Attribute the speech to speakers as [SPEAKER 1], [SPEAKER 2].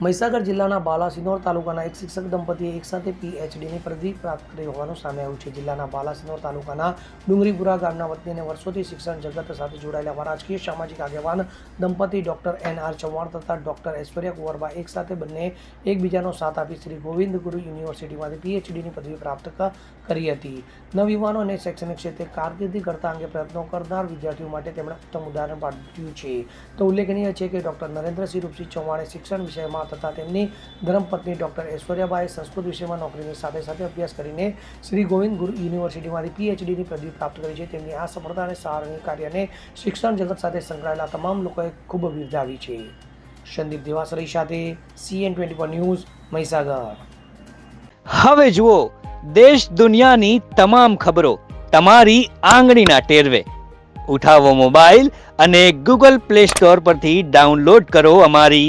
[SPEAKER 1] મહીસાગર જિલ્લાના બાલાસિનોર તાલુકાના એક શિક્ષક દંપતીએ એકસાથે પીએચડીની પદવી પ્રાપ્ત કરી હોવાનું સામે આવ્યું છે. જિલ્લાના બાલાસિનોર તાલુકાના ડુંગરીપુરા ગામના વતનીને વર્ષોથી શિક્ષણ જગત સાથે જોડાયેલા રાજકીય સામાજિક આગેવાન દંપતી ડોક્ટર એન આર ચૌહાણ તથા ડોક્ટર ઐશ્વર્યા કુંવરબા એકસાથે બંને એકબીજાનો સાથ આપી શ્રી ગોવિંદ ગુરુ યુનિવર્સિટીમાંથી પીએચડીની પદવી પ્રાપ્ત કરી હતી. નવયુવાનો અને શૈક્ષણિક ક્ષેત્રે કારકિર્દી કરતા અંગે પ્રયત્નો કરનાર વિદ્યાર્થીઓ માટે તેમણે ઉત્તમ ઉદાહરણ પાડ્યું છે. તો ઉલ્લેખનીય છે કે ડોક્ટર નરેન્દ્રસિંહ રૂપસિંહ ચૌહાણે શિક્ષણ વિષયમાં તથા તેમની ધર્મપત્ની ડૉક્ટર ઐશ્વર્યાબાએ સંસ્કૃત વિષયમાં નોકરીની સાથે સાથે અભ્યાસ કરીને શ્રી ગોવિંદ ગુરુ યુનિવર્સિટીમાંથી પીએચડીની પદવી પ્રાપ્ત કરી છે. તેમની આ સફળતા અને સારાની કાર્યને શિક્ષણ જગત સાથે સંકળાયેલા તમામ લોકોએ ખૂબ બિરદાવી છે. સંદીપ દેવાસરી સાથે સીએન ટ્વેન્ટી ન્યૂઝ મહીસાગર.
[SPEAKER 2] હવે જુઓ દેશ દુનિયાની તમામ ખબરો તમારી આંગળીના ટેરવે. ઉઠાવો મોબાઈલ અને ગૂગલ પ્લે સ્ટોર પરથી ડાઉનલોડ કરો અમારી